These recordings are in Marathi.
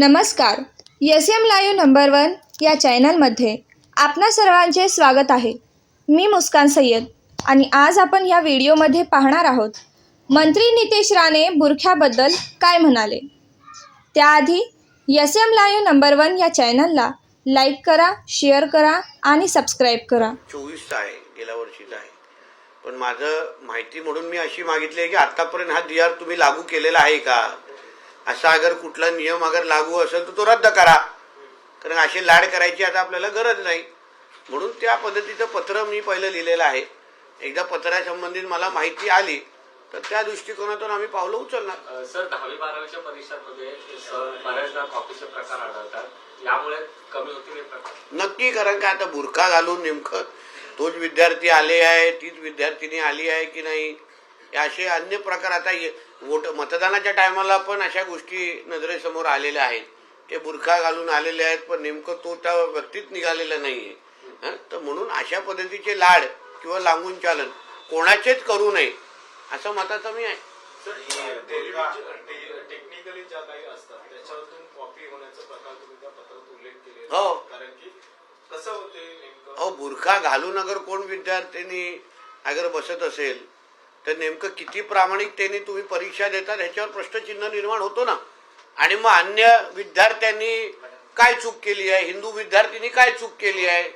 नमस्कार. Yes M live number one या चॅनलमध्ये आपणा सर्वांचे स्वागत आहे. मी मुस्कान सय्यद आणि आज आपण या व्हिडिओमध्ये पाहणार आहोत मंत्री नितेश राणे बुरख्याबद्दल काय म्हणाले? त्याआधी yes M live number one या चॅनलला लाईक करा शेअर करा आणि सबस्क्राईब करा. चोवीस आहे गेल्या वर्षीचा आहे. पण माझं माहिती म्हणून मी अशी मागितली आहे की आतापर्यंत हा डी आर तुम्ही लागू केलेला आहे का? असा अगर कुठला नियम अगर लागू असेल तर तो रद्द करा. कारण असे लाड करायची आता आपल्याला गरज नाही. म्हणून त्या पद्धतीचं पत्र मी पहिलं लिहिलेलं आहे. एकदा पत्रासंबंधित मला माहिती आली तर त्या दृष्टिकोनातून आम्ही पावलं उचलणार. सर दहावी बारावीच्या परीक्षांमध्ये बऱ्याचदा कॉपीचे प्रकार आढळतात. यामुळे कमी होतील नक्की कारण का आता बुरखा घालून नेमकं तोच विद्यार्थी आले आहे तीच विद्यार्थिनी आली आहे की नाही? असे अन्य प्रकार आता वोट मतदानाच्या टायमाला पण अशा गोष्टी नजरेसमोर आलेल्या आहेत. ते बुरखा घालून आलेले आहेत पण नेमकं तो त्या व्यक्तीत निघालेला नाही आहे तर म्हणून अशा पद्धतीचे लाड किंवा लागून चालन कोणाचेच करू नये असं मताचं मी आहे. टेक्निकली ज्या काही असतात त्याच्यातून कॉपी होण्याचा प्रकार तुम्ही त्या पत्रात उल्लेख केलेला हो. आहे. कारण की कसं होते नेमकं? अहो बुरखा घालून अगर कोण विद्यार्थ्यांनी अगर बसत असेल तर नेमकं किती प्रामाणिकतेने तुम्ही परीक्षा देतात ह्याच्यावर प्रश्नचिन्ह निर्माण होतो ना. आणि मग अन्य विद्यार्थ्यांनी काय चूक केली आहे? हिंदू विद्यार्थ्यांनी काय चूक केली आहे?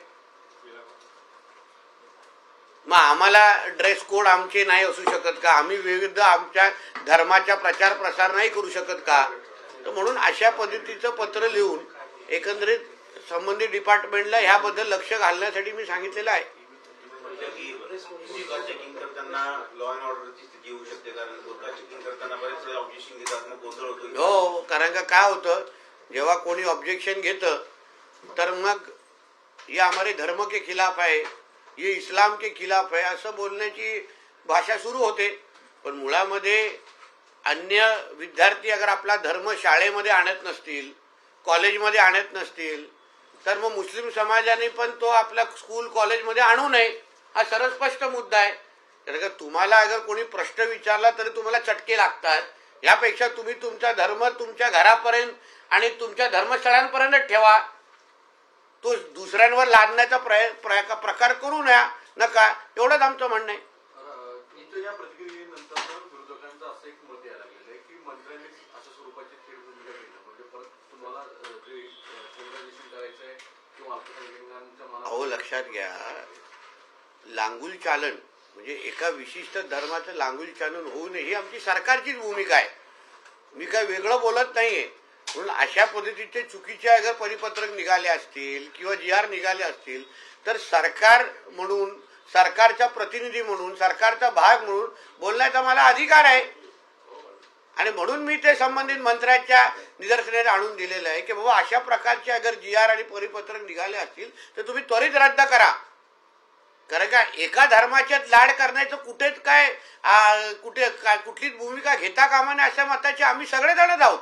मग आम्हाला ड्रेस कोड आमचे नाही असू शकत का? आम्ही विविध आमच्या धर्माचा प्रचार प्रसार नाही करू शकत का? तर म्हणून अशा पद्धतीचं पत्र लिहून एकंदरीत संबंधित डिपार्टमेंटला ह्याबद्दल लक्ष घालण्यासाठी मी सांगितलेलं आहे. चेकिंग करताना लॉ अँड ऑर्डरची स्थिती होऊ शकते कारण चेकिंग करताना बरेच ऑब्जेक्शन घेतात मग गोंधळ होतो. हो कारण का काय होतं जेव्हा कोणी ऑब्जेक्शन घेतं तर मग ये हमारे धर्म के खिलाफ आहे ये इस्लाम के खिलाफ आहे असं बोलण्याची भाषा सुरू होते. पण मुळामध्ये अन्य विद्यार्थी अगर आपला धर्म शाळेमध्ये आणत नसतील कॉलेजमध्ये आणत नसतील तर मग मुस्लिम समाजाने पण तो आपल्या स्कूल कॉलेजमध्ये आणू नये. हा सरळ स्पष्ट मुद्दा आहे. का तुम्हाला अगर कोणी प्रश्न विचारला तरी तुम्हाला चटके लागतात. यापेक्षा तुम्ही तुमचा धर्म तुमच्या घरापर्यंत आणि तुमच्या धर्मस्थळांपर्यंत ठेवा. तो दुसऱ्यांवर लादण्याचा प्रय प्रय- प्रकार करू नया नका. एवढंच आमचं म्हणणं आहे. म्हणजे अहो लक्षात घ्या. लांगुल चालन म्हणजे एका विशिष्ट धर्माचं लांगुल चालन होऊ नये ही आमची सरकारचीच भूमिका आहे. मी काय वेगळं बोलत नाहीये. म्हणून अशा पद्धतीचे चुकीचे अगर परिपत्रक निघाले असतील किंवा जी आर निघाले असतील तर सरकार म्हणून सरकारचा प्रतिनिधी म्हणून सरकारचा भाग म्हणून बोलण्याचा मला अधिकार आहे. आणि म्हणून मी ते संबंधित मंत्र्याच्या निदर्शनात आणून दिलेलं आहे की बाबा अशा प्रकारचे अगर जी आर आणि परिपत्रक निघाले असतील तर तुम्ही त्वरित रद्द करा. कारण का एका धर्माच्यात लाड करण्याचं कुठेच काय कुठे काय कुठलीच भूमिका घेता कामा नये अशा मताचे आम्ही सगळेजणच आहोत.